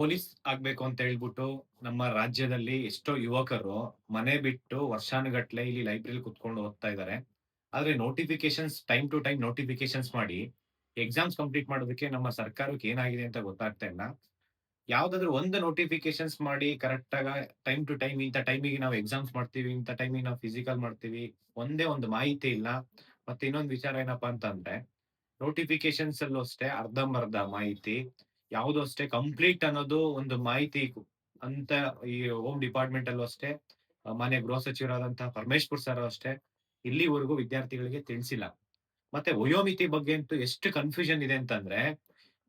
Police ಆಗ್ಬೇಕು ಅಂತ ಹೇಳ್ಬಿಟ್ಟು ನಮ್ಮ ರಾಜ್ಯದಲ್ಲಿ ಎಷ್ಟೋ ಯುವಕರು ಮನೆ ಬಿಟ್ಟು ವರ್ಷಾನುಗಟ್ಲೆ ಇಲ್ಲಿ ಲೈಬ್ರರಿ ಕುತ್ಕೊಂಡು ಓದ್ತಾ ಇದ್ದಾರೆ ಆದ್ರೆ notifications time to time notifications ಮಾಡಿ ಎಕ್ಸಾಮ್ಸ್ ಕಂಪ್ಲೀಟ್ ಮಾಡೋದಕ್ಕೆ ನಮ್ಮ ಸರ್ಕಾರಕ್ಕೆ ಏನಾಗಿದೆ ಅಂತ ಗೊತ್ತಾಗ್ತಾ ಇಲ್ಲ. ಯಾವ್ದಾದ್ರು ಒಂದು ನೋಟಿಫಿಕೇಶನ್ಸ್ ಮಾಡಿ ಕರೆಕ್ಟ್ ಟೈಮ್ ಟು ಟೈಮ್ ಇಂಥ ಟೈಮಿಗೆ ನಾವು ಎಕ್ಸಾಮ್ಸ್ ಮಾಡ್ತೀವಿ, ಇಂಥ ಟೈಮಿಗೆ ನಾವು ಫಿಸಿಕಲ್ ಮಾಡ್ತೀವಿ, ಒಂದೇ ಒಂದು ಮಾಹಿತಿ ಇಲ್ಲ. ಮತ್ತೆ ಇನ್ನೊಂದು ವಿಚಾರ ಏನಪ್ಪಾ ಅಂತಂದ್ರೆ ನೋಟಿಫಿಕೇಶನ್ಸ್ ಅಲ್ಲೂ ಅಷ್ಟೇ ಅರ್ಧಂಬರ್ಧ ಮಾಹಿತಿ ಯಾವ್ದು ಅಷ್ಟೇ ಕಂಪ್ಲೀಟ್ ಅನ್ನೋದು ಒಂದು ಮಾಹಿತಿ ಅಂತ ಈ ಹೋಮ್ ಡಿಪಾರ್ಟ್ಮೆಂಟ್ ಅಲ್ಲೂ ಅಷ್ಟೇ ಮಾನ್ಯ ಗೃಹ ಸಚಿವರಾದಂತಹ ಪರಮೇಶ್ವರ್ ಸರ್ ಅಷ್ಟೇ ಇಲ್ಲಿವರೆಗೂ ವಿದ್ಯಾರ್ಥಿಗಳಿಗೆ ತಿಳಿಸಿಲ್ಲ. ಮತ್ತೆ ವಯೋಮಿತಿ ಬಗ್ಗೆ ಅಂತೂ ಎಷ್ಟು ಕನ್ಫ್ಯೂಷನ್ ಇದೆ ಅಂತಂದ್ರೆ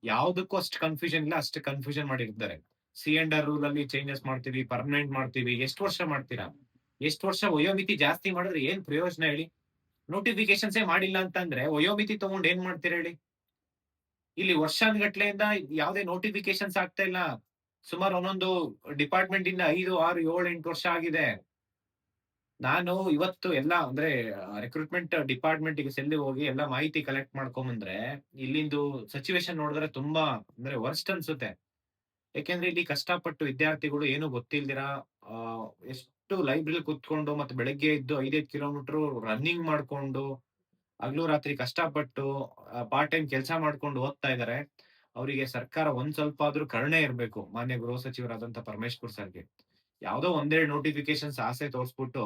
ಯಾವ್ದಕ್ಕೂ ಅಷ್ಟು ಕನ್ಫ್ಯೂಷನ್ ಇಲ್ಲ, ಅಷ್ಟು ಕನ್ಫ್ಯೂಷನ್ ಮಾಡಿರ್ತಾರೆ. ಸಿ ಅಂಡ್ ಆರ್ ರೂಲ್ ಅಲ್ಲಿ ಚೇಂಜಸ್ ಮಾಡ್ತೀವಿ ಪರ್ಮನೆಂಟ್ ಮಾಡ್ತೀವಿ, ಎಷ್ಟು ವರ್ಷ ಮಾಡ್ತೀರಾ? ಎಷ್ಟು ವರ್ಷ ವಯೋಮಿತಿ ಜಾಸ್ತಿ ಮಾಡಿದ್ರೆ ಏನ್ ಪ್ರಯೋಜನ ಹೇಳಿ? ನೋಟಿಫಿಕೇಶನ್ಸೇ ಮಾಡಿಲ್ಲ ಅಂತಂದ್ರೆ ವಯೋಮಿತಿ ತಗೊಂಡ್ ಏನ್ ಮಾಡ್ತೀರಾ ಹೇಳಿ? ಇಲ್ಲಿ ವರ್ಷಾನ್ಗಟ್ಲೆಯಿಂದ ಯಾವುದೇ ನೋಟಿಫಿಕೇಶನ್ಸ್ ಆಗ್ತಾ ಇಲ್ಲ. ಸುಮಾರು ಒಂದೊಂದು ಡಿಪಾರ್ಟ್ಮೆಂಟ್ ಇಂದ ಐದು, ಆರು, ಏಳು, ಎಂಟು ವರ್ಷ ಆಗಿದೆ. ನಾನು ಇವತ್ತು ಎಲ್ಲ ಅಂದ್ರೆ ರಿಕ್ರೂಟ್ಮೆಂಟ್ ಡಿಪಾರ್ಟ್ಮೆಂಟ್ಗೆ ಸೆಲ್ಲಿ ಹೋಗಿ ಎಲ್ಲ ಮಾಹಿತಿ ಕಲೆಕ್ಟ್ ಮಾಡ್ಕೊಂಬಂದ್ರೆ, ಇಲ್ಲಿಂದು ಸಿಚುವೇಶನ್ ನೋಡಿದ್ರೆ ತುಂಬಾ ಅಂದ್ರೆ ವರ್ಸ್ಟ್ ಅನ್ಸುತ್ತೆ. ಯಾಕೆಂದ್ರೆ ಇಲ್ಲಿ ಕಷ್ಟಪಟ್ಟು ವಿದ್ಯಾರ್ಥಿಗಳು ಏನು ಗೊತ್ತಿಲ್ದಿರ ಎಷ್ಟು ಲೈಬ್ರರಿ ಕುತ್ಕೊಂಡು ಮತ್ತೆ ಬೆಳಗ್ಗೆ ಇದ್ದು ಐದೈದು ಕಿಲೋಮೀಟರ್ ರನ್ನಿಂಗ್ ಮಾಡ್ಕೊಂಡು ಹಗ್ಲು ರಾತ್ರಿ ಕಷ್ಟಪಟ್ಟು ಪಾರ್ಟ್ ಟೈಮ್ ಕೆಲಸ ಮಾಡ್ಕೊಂಡು ಓದ್ತಾ ಇದಾರೆ. ಅವರಿಗೆ ಸರ್ಕಾರ ಒಂದ್ ಸ್ವಲ್ಪ ಆದ್ರೂ ಕರುಣೆ ಇರಬೇಕು, ಮಾನ್ಯ ಗೃಹ ಸಚಿವರಾದಂತ ಪರಮೇಶ್ವರ್ ಸರ್ಗೆ. ಯಾವ್ದೋ ಒಂದೆರಡು ನೋಟಿಫಿಕೇಶನ್ಸ್ ಆಸೆ ತೋರಿಸ್ಬಿಟ್ಟು,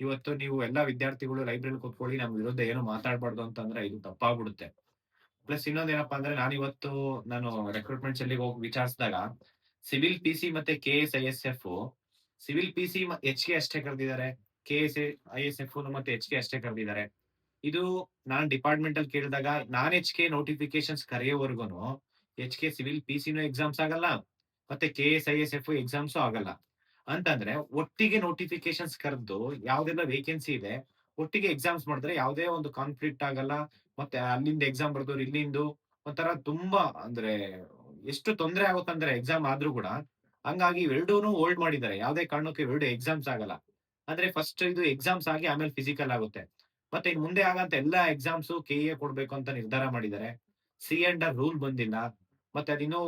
ಇವತ್ತು ನೀವು ಎಲ್ಲಾ ವಿದ್ಯಾರ್ಥಿಗಳು ಲೈಬ್ರರಿ ಕೂತ್ಕೊಳ್ಳಿ, ನಮ್ ವಿರುದ್ಧ ಏನು ಮಾತಾಡ್ಬಾರ್ದು ಅಂತಂದ್ರೆ ಇದು ತಪ್ಪಾಗ್ಬಿಡುತ್ತೆ. ಪ್ಲಸ್ ಇನ್ನೊಂದೇನಪ್ಪಾ ಅಂದ್ರೆ ನಾನು ಇವತ್ತು ನಾನು ರೆಕ್ರೂಟ್ಮೆಂಟ್ ಅಲ್ಲಿ ಹೋಗಿ ವಿಚಾರಿಸಿದಾಗ, ಸಿವಿಲ್ ಪಿ ಸಿ ಮತ್ತೆ K S I S F civil P C H K ಅಷ್ಟೇ ಕರೆದಿದ್ದಾರೆ. K S I S F ಮತ್ತೆ ಎಚ್ ಕೆ ಅಷ್ಟೇ ಕರೆದಿದ್ದಾರೆ. ಇದು ನಾನ್ ಡಿಪಾರ್ಟ್ಮೆಂಟ್ ಅಲ್ಲಿ ಕೇಳಿದಾಗ ನಾನ್ ಎಚ್ ಕೆ ನೋಟಿಫಿಕೇಶನ್ಸ್ ಕರೆಯೋವರೆಗೂ ಎಚ್ ಕೆ ಸಿವಿಲ್ ಪಿ ಸಿನೂ ಎಕ್ಸಾಮ್ಸ್ ಆಗಲ್ಲ, ಮತ್ತೆ K S I S F exams ಆಗಲ್ಲ. ಅಂತಂದ್ರೆ ಒಟ್ಟಿಗೆ ನೋಟಿಫಿಕೇಶನ್ಸ್ ಕರೆದು ಯಾವ್ದೆಲ್ಲ ವೇಕೆನ್ಸಿ ಇದೆ, ಒಟ್ಟಿಗೆ ಎಕ್ಸಾಮ್ಸ್ ಮಾಡಿದ್ರೆ ಯಾವುದೇ ಒಂದು ಕಾನ್ಫ್ಲಿಕ್ಟ್ ಆಗಲ್ಲ, ಮತ್ತೆ ಅಲ್ಲಿಂದ ಎಕ್ಸಾಮ್ ಬರ್ದವ್ರು ಇಲ್ಲಿಂದು, ಒಂಥರ ತುಂಬಾ ಅಂದ್ರೆ ಎಷ್ಟು ತೊಂದರೆ ಆಗುತ್ತಂದ್ರೆ ಎಕ್ಸಾಮ್ ಆದ್ರೂ ಕೂಡ, ಹಂಗಾಗಿ ಎರಡೂನು ಹೋಲ್ಡ್ ಮಾಡಿದ್ದಾರೆ. ಯಾವುದೇ ಕಾರಣಕ್ಕೂ ಎರಡು ಎಕ್ಸಾಮ್ಸ್ ಆಗಲ್ಲ. ಅಂದ್ರೆ ಫಸ್ಟ್ ಇದು ಎಕ್ಸಾಮ್ಸ್ ಆಗಿ ಆಮೇಲೆ ಫಿಸಿಕಲ್ ಆಗುತ್ತೆ. ಮತ್ತೆ ಈಗ ಮುಂದೆ ಆಗಂತ ಎಲ್ಲಾ ಎಕ್ಸಾಮ್ಸ್ ಕೆ ಎ ಕೊಡ್ಬೇಕು ಅಂತ ನಿರ್ಧಾರ ಮಾಡಿದ್ದಾರೆ. ಸಿ ಅಂಡ್ ಆರ್ ರೂಲ್ ಬಂದಿಲ್ಲ. ಮತ್ತೆ ಅದಿನ್ನು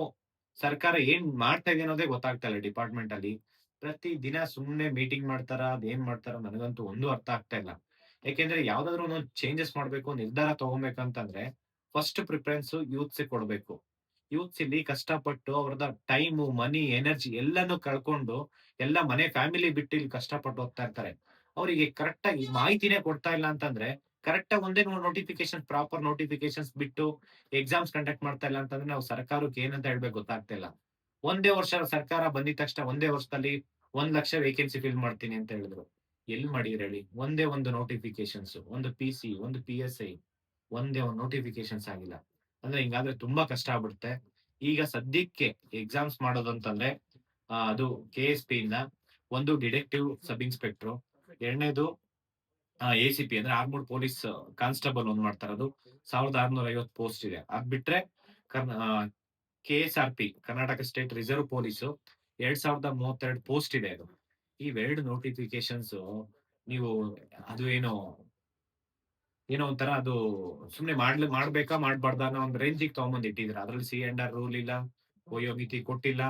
ಸರ್ಕಾರ ಏನ್ ಮಾಡ್ತಾ ಇದೆ ಅನ್ನೋದೇ ಗೊತ್ತಾಗ್ತಾ ಇಲ್ಲ ಡಿಪಾರ್ಟ್ಮೆಂಟ್ ಅಲ್ಲಿ. ಪ್ರತಿ ದಿನ ಸುಮ್ನೆ ಮೀಟಿಂಗ್ ಮಾಡ್ತಾರ ಅದೇನ್ ಮಾಡ್ತಾರ ನನಗಂತೂ ಒಂದು ಅರ್ಥ ಆಗ್ತಾ ಇಲ್ಲ. ಯಾಕೆಂದ್ರೆ ಯಾವ್ದಾದ್ರು ಒಂದು ಚೇಂಜಸ್ ಮಾಡ್ಬೇಕು, ನಿರ್ಧಾರ ತಗೋಬೇಕಂತಂದ್ರೆ ಫಸ್ಟ್ ಪ್ರಿಫರೆನ್ಸ್ ಯೂತ್ಸ್ ಕೊಡ್ಬೇಕು. ಯೂತ್ಸ್ ಇಲ್ಲಿ ಕಷ್ಟಪಟ್ಟು ಅವ್ರದ ಟೈಮು ಮನಿ ಎನರ್ಜಿ ಎಲ್ಲಾನು ಕಳ್ಕೊಂಡು ಎಲ್ಲ ಮನೆ ಫ್ಯಾಮಿಲಿ ಬಿಟ್ಟು ಇಲ್ಲಿ ಕಷ್ಟಪಟ್ಟು ಹೋಗ್ತಾ ಇರ್ತಾರೆ. ಅವರಿಗೆ ಕರೆಕ್ಟ್ ಆಗಿ ಮಾಹಿತಿನೇ ಕೊಡ್ತಾ ಇಲ್ಲ ಅಂತಂದ್ರೆ ಕರೆಕ್ಟ್ ಆಗಿ ಒಂದೇ ನೋಟಿಫಿಕೇಶನ್ ಪ್ರಾಪರ್ ನೋಟಿಫಿಕೇಶನ್ಸ್ ಬಿಟ್ಟು ಎಕ್ಸಾಮ್ಸ್ ಕಂಡಕ್ಟ್ ಮಾಡ್ತಾ ಇಲ್ಲ ಅಂತಂದ್ರೆ ನಾವು ಸರ್ಕಾರಕ್ಕೆ ಏನಂತ ಹೇಳ್ಬೇಕು ಗೊತ್ತಾಗ್ತಾ ಇಲ್ಲ. ಒಂದೇ ವರ್ಷ ಸರ್ಕಾರ ಬಂದಿದ ತಕ್ಷಣ ಒಂದೇ ವರ್ಷದಲ್ಲಿ ಒಂದ್ ಲಕ್ಷ ವೇಕೆನ್ಸಿ ಫಿಲ್ ಮಾಡ್ತೀನಿ ಅಂತ ಹೇಳಿದ್ರು. ಎಲ್ ಮಾಡಿದ್ರಿ ಹೇಳಿ? ಒಂದೇ ಒಂದು ನೋಟಿಫಿಕೇಶನ್ಸ್ ಒಂದು ಪಿ ಸಿ ಒಂದು ಪಿ ಎಸ್ ಐ ಒಂದೇ ಒಂದು ನೋಟಿಫಿಕೇಶನ್ಸ್ ಆಗಿಲ್ಲ. ಅಂದ್ರೆ ಹಿಂಗಾದ್ರೆ ತುಂಬಾ ಕಷ್ಟ ಆಗ್ಬಿಡುತ್ತೆ. ಈಗ ಸದ್ಯಕ್ಕೆ ಎಕ್ಸಾಮ್ಸ್ ಮಾಡೋದು ಅಂತಂದ್ರೆ ಅದು ಕೆ ಎಸ್ ಪಿ ಇಂದ ಒಂದು ಡಿಡೆಕ್ಟಿವ್ ಸಬ್ ಇನ್ಸ್ಪೆಕ್ಟರ್ ಎರಡನೇದು ಎ ಸಿ ಪಿ ಅಂದ್ರೆ ಆರ್ಮೂಡ್ ಪೊಲೀಸ್ ಕಾನ್ಸ್ಟೇಬಲ್ ಒಂದ್ ಮಾಡ್ತಾರೆ ಅದು. ಸಾವಿರದ ಆರ್ನೂರ ಐವತ್ತು ಪೋಸ್ಟ್ ಇದೆ. ಅದ್ ಬಿಟ್ರೆ K S R P Karnataka state reserve police ಎರಡ್ ಸಾವಿರದ ಮೂವತ್ತೆರಡು ಪೋಸ್ಟ್ ಇದೆ ಅದು. ಇವೆರಡು ನೋಟಿಫಿಕೇಶನ್ಸ್ ನೀವು ಅದು ಏನೋ ಏನೋ ಒಂಥರ ಅದು ಸುಮ್ನೆ ಮಾಡ್ಲಿ, ಮಾಡ್ಬೇಕಾ ಮಾಡ್ಬಾರ್ದ ಅನ್ನೋ ಒಂದು ರೇಂಜಿಗೆ ತಗೊಂಬಂದ್ ಇಟ್ಟಿದ್ರ ಅದ್ರಲ್ಲಿ ಸಿ ಅಂಡ್ ಆರ್ ರೂಲ್ ಇಲ್ಲ, ವಯೋಮಿತಿ ಕೊಟ್ಟಿಲ್ಲ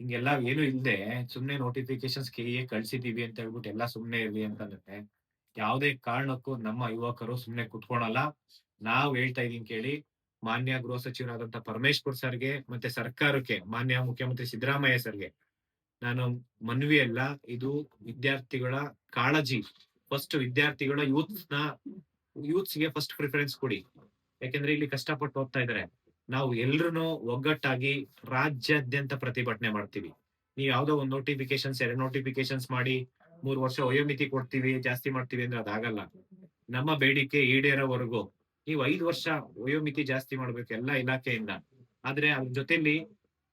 ಹಿಂಗೆಲ್ಲ ಏನು ಇಲ್ಲದೆ ಸುಮ್ನೆ ನೋಟಿಫಿಕೇಶನ್ಸ್ ಕೆ ಕಳ್ಸಿದೀವಿ ಅಂತ ಹೇಳ್ಬಿಟ್ಟು ಎಲ್ಲ ಸುಮ್ನೆ ಇರ್ಲಿ ಅಂತಂದ್ರೆ ಯಾವುದೇ ಕಾರಣಕ್ಕೂ ನಮ್ಮ ಯುವಕರು ಸುಮ್ನೆ ಕುತ್ಕೊಳಲ್ಲ. ನಾವ್ ಹೇಳ್ತಾ ಇದೀನಿ ಕೇಳಿ, ಮಾನ್ಯ ಗೃಹ ಸಚಿವರಾದಂತ ಪರಮೇಶ್ವರ್ ಸರ್ಗೆ ಮತ್ತೆ ಸರ್ಕಾರಕ್ಕೆ, ಮಾನ್ಯ ಮುಖ್ಯಮಂತ್ರಿ ಸಿದ್ದರಾಮಯ್ಯ ಸರ್ಗೆ ನಾನು ಮನವಿ ಅಲ್ಲ ಇದು ವಿದ್ಯಾರ್ಥಿಗಳ ಕಾಳಜಿ ಫಸ್ಟ್ ವಿದ್ಯಾರ್ಥಿಗಳ ಯೂತ್ಸ್ನ ಯೂತ್ಸ್ಗೆ ಫಸ್ಟ್ ಪ್ರಿಫರೆನ್ಸ್ ಕೊಡಿ. ಯಾಕೆಂದ್ರೆ ಇಲ್ಲಿ ಕಷ್ಟಪಟ್ಟು ಹೋಗ್ತಾ ಇದಾರೆ ನಾವು ಎಲ್ರು ಒಗ್ಗಟ್ಟಾಗಿ ರಾಜ್ಯಾದ್ಯಂತ ಪ್ರತಿಭಟನೆ ಮಾಡ್ತೀವಿ. ನೀವು ಯಾವ್ದೋ ಒಂದು ನೋಟಿಫಿಕೇಶನ್ಸ್ ಎರಡು ನೋಟಿಫಿಕೇಶನ್ಸ್ ಮಾಡಿ ಮೂರ್ ವರ್ಷ ವಯೋಮಿತಿ ಕೊಡ್ತೀವಿ, ಜಾಸ್ತಿ ಮಾಡ್ತೀವಿ ಅಂದ್ರೆ ಅದಾಗಲ್ಲ ನಮ್ಮ ಬೇಡಿಕೆ ಈಡೇರೋವರೆಗೂ ನೀವು ಐದು ವರ್ಷ ವಯೋಮಿತಿ ಜಾಸ್ತಿ ಮಾಡ್ಬೇಕು ಎಲ್ಲಾ ಇಲಾಖೆಯಿಂದ. ಆದ್ರೆ ಅದ್ರ ಜೊತೆಲಿ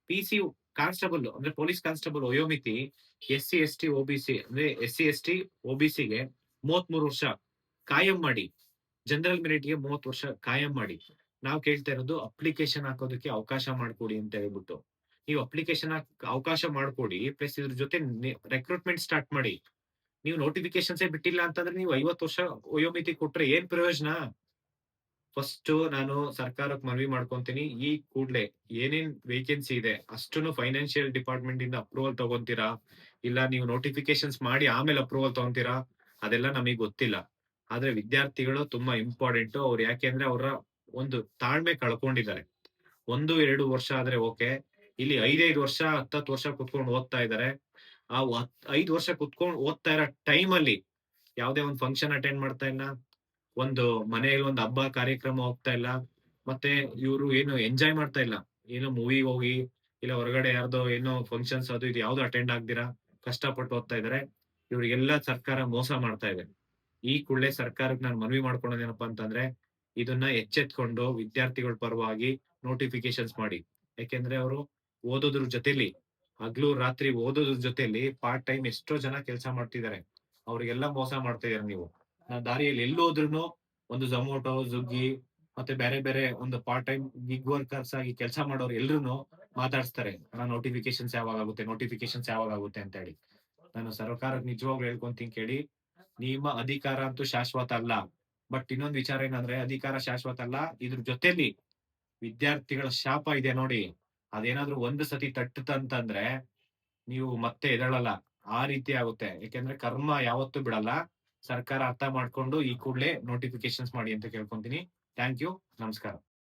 ಪಿ ಸಿ ಕಾನ್ಸ್ಟೇಬಲ್ ಅಂದ್ರೆ ಪೊಲೀಸ್ ಕಾನ್ಸ್ಟೇಬಲ್ ವಯೋಮಿತಿ S C S T OBC ಅಂದ್ರೆ ಎಸ್ ಸಿ ಎಸ್ ಟಿ ಒಬಿಸಿಗೆ ಮೂವತ್ ಮೂರು ವರ್ಷ ಕಾಯಂ ಮಾಡಿ. ಜನರಲ್ ಮೆರಿಟ್ಗೆ ಮೂವತ್ ವರ್ಷ ಕಾಯಂ ಮಾಡಿ. ನಾವು ಕೇಳ್ತಾ ಇರೋದು ಅಪ್ಲಿಕೇಶನ್ ಹಾಕೋದಕ್ಕೆ ಅವಕಾಶ ಮಾಡ್ಕೊಡಿ ಅಂತ ಹೇಳ್ಬಿಟ್ಟು ನೀವು ಅಪ್ಲಿಕೇಶನ್ ಅವಕಾಶ ಮಾಡ್ಕೊಡಿ ಪ್ಲಸ್ ಇದ್ರ ಜೊತೆ ರೆಕ್ರೂಟ್ಮೆಂಟ್ ಸ್ಟಾರ್ಟ್ ಮಾಡಿ ನೀವು ನೋಟಿಫಿಕೇಶನ್ಸೇ ಬಿಟ್ಟಿಲ್ಲ ಅಂತಂದ್ರೆ ನೀವು ಐವತ್ತು ವರ್ಷ ವಯೋಮಿತಿ ಕೊಟ್ರೆ ಏನ್ ಪ್ರಯೋಜನ ಫಸ್ಟ್ ನಾನು ಸರ್ಕಾರಕ್ಕೆ ಮನವಿ ಮಾಡ್ಕೊಂತೀನಿ. ಈ ಕೂಡ್ಲೆ ಏನೇನ್ ವೇಕೆನ್ಸಿ ಇದೆ ಅಷ್ಟನ್ನು ಫೈನಾನ್ಷಿಯಲ್ ಡಿಪಾರ್ಟ್‌ಮೆಂಟ್ ಇಂದ ಅಪ್ರೂವಲ್ ತಗೊಂತೀರಾ? ಇಲ್ಲ ನೀವು ನೋಟಿಫಿಕೇಶನ್ಸ್ ಮಾಡಿ ಆಮೇಲೆ ಅಪ್ರೂವಲ್ ತಗೊಂತೀರಾ? ಅದೆಲ್ಲ ನಮಗೆ ಗೊತ್ತಿಲ್ಲ. ಆದ್ರೆ ವಿದ್ಯಾರ್ಥಿಗಳು ತುಂಬಾ ಇಂಪಾರ್ಟೆಂಟ್ ಅವ್ರು ಯಾಕೆಂದ್ರೆ ಅವ್ರ ಒಂದು ತಾಳ್ಮೆ ಕಳ್ಕೊಂಡಿದ್ದಾರೆ. 1, 2 ವರ್ಷ ಆದ್ರೆ ಓಕೆ. ಇಲ್ಲಿ 5, 5 ವರ್ಷ, 10, 10 ವರ್ಷ ಕುತ್ಕೊಂಡು ಓದ್ತಾ ಇದ್ದಾರೆ. ಆ 5 ವರ್ಷ ಕುತ್ಕೊಂಡು ಓದ್ತಾ ಇರೋ ಅಲ್ಲಿ ಯಾವ್ದೇ ಒಂದು ಫಂಕ್ಷನ್ ಅಟೆಂಡ್ ಮಾಡ್ತಾ ಇಲ್ಲ. ಒಂದು ಮನೆಯಲ್ಲಿ ಒಂದು ಹಬ್ಬ ಕಾರ್ಯಕ್ರಮ ಹೋಗ್ತಾ ಇಲ್ಲ. ಮತ್ತೆ ಇವರು ಏನು ಎಂಜಾಯ್ ಮಾಡ್ತಾ ಇಲ್ಲ. ಏನೋ ಮೂವಿ ಹೋಗಿ, ಇಲ್ಲ ಹೊರಗಡೆ ಯಾರ್ದೋ ಏನೋ ಫಂಕ್ಷನ್ಸ್ ಅದು ಇದು ಯಾವ್ದು ಅಟೆಂಡ್ ಆಗ್ದಿರಾ ಕಷ್ಟಪಟ್ಟು ಓದ್ತಾ ಇದ್ದಾರೆ. ಇವ್ರಿಗೆಲ್ಲ ಸರ್ಕಾರ ಮೋಸ ಮಾಡ್ತಾ ಇದೆ. ಈ ಕೂಡಲೇ ಸರ್ಕಾರಕ್ಕೆ ನಾನು ಮನವಿ ಮಾಡ್ಕೊಳ್ಳೋದೇನಪ್ಪಾ ಅಂತಂದ್ರೆ, ಇದನ್ನ ಎಚ್ಚೆತ್ಕೊಂಡು ವಿದ್ಯಾರ್ಥಿಗಳ ಪರವಾಗಿ ನೋಟಿಫಿಕೇಷನ್ಸ್ ಮಾಡಿ. ಯಾಕೆಂದ್ರೆ ಅವರು ಓದೋದ್ರ ಜೊತೆಲಿ ಹಗ್ಲು ರಾತ್ರಿ ಓದೋದ್ರ ಜೊತೆಲಿ ಪಾರ್ಟ್ ಟೈಮ್ ಎಷ್ಟೋ ಜನ ಕೆಲಸ ಮಾಡ್ತಿದ್ದಾರೆ. ಅವ್ರಿಗೆಲ್ಲ ಮೋಸ ಮಾಡ್ತಾ ಇದಾರೆ ನೀವು. ನಾವ್ ದಾರಿಯಲ್ಲಿ ಎಲ್ ಹೋದ್ರುನು ಒಂದು ಝೊಮಾಟೊ, ಜುಗ್ಗಿ ಮತ್ತೆ ಬೇರೆ ಬೇರೆ ಒಂದು ಪಾರ್ಟ್ ಟೈಮ್ ಗಿಗ್ ವರ್ಕರ್ಸ್ ಆಗಿ ಕೆಲಸ ಮಾಡೋರು ಎಲ್ರು ಮಾತಾಡ್ಸ್ತಾರೆ. ಅಣ್ಣ ನೋಟಿಫಿಕೇಷನ್ಸ್ ನೋಟಿಫಿಕೇಶನ್ಸ್ ನೋಟಿಫಿಕೇಷನ್ಸ್ ಯಾವಾಗಾಗುತ್ತೆ ಅಂತ ಹೇಳಿ. ನಾನು ಸರ್ಕಾರಕ್ಕೆ ನಿಜವಾಗ್ಲೂ ಹೇಳ್ಕೊಂತೀನಿ ಕೇಳಿ. ನಿಮ್ಮ ಅಧಿಕಾರ ಅಂತೂ ಶಾಶ್ವತ ಅಲ್ಲ. ಬಟ್ ಇನ್ನೊಂದು ವಿಚಾರ ಏನಂದ್ರೆ ಅಧಿಕಾರ ಶಾಶ್ವತ ಅಲ್ಲ. ಇದ್ರ ಜೊತೆಲಿ ವಿದ್ಯಾರ್ಥಿಗಳ ಶಾಪ ಇದೆ ನೋಡಿ. ಅದೇನಾದ್ರೂ ಒಂದು ಸತಿ ತಟ್ಟತಂತಂದ್ರೆ ನೀವು ಮತ್ತೆ ಎದಳಲ್ಲ ಆ ರೀತಿ ಆಗುತ್ತೆ. ಯಾಕೆಂದ್ರೆ ಕರ್ಮ ಯಾವತ್ತೂ ಬಿಡಲ್ಲ. ಸರ್ಕಾರ ಅರ್ಥ ಮಾಡ್ಕೊಂಡು ಈ ಕೂಡಲೇ ನೋಟಿಫಿಕೇಶನ್ಸ್ ಮಾಡಿ ಅಂತ ಕೇಳ್ಕೊಂತೀನಿ. Thank you. ನಮಸ್ಕಾರ.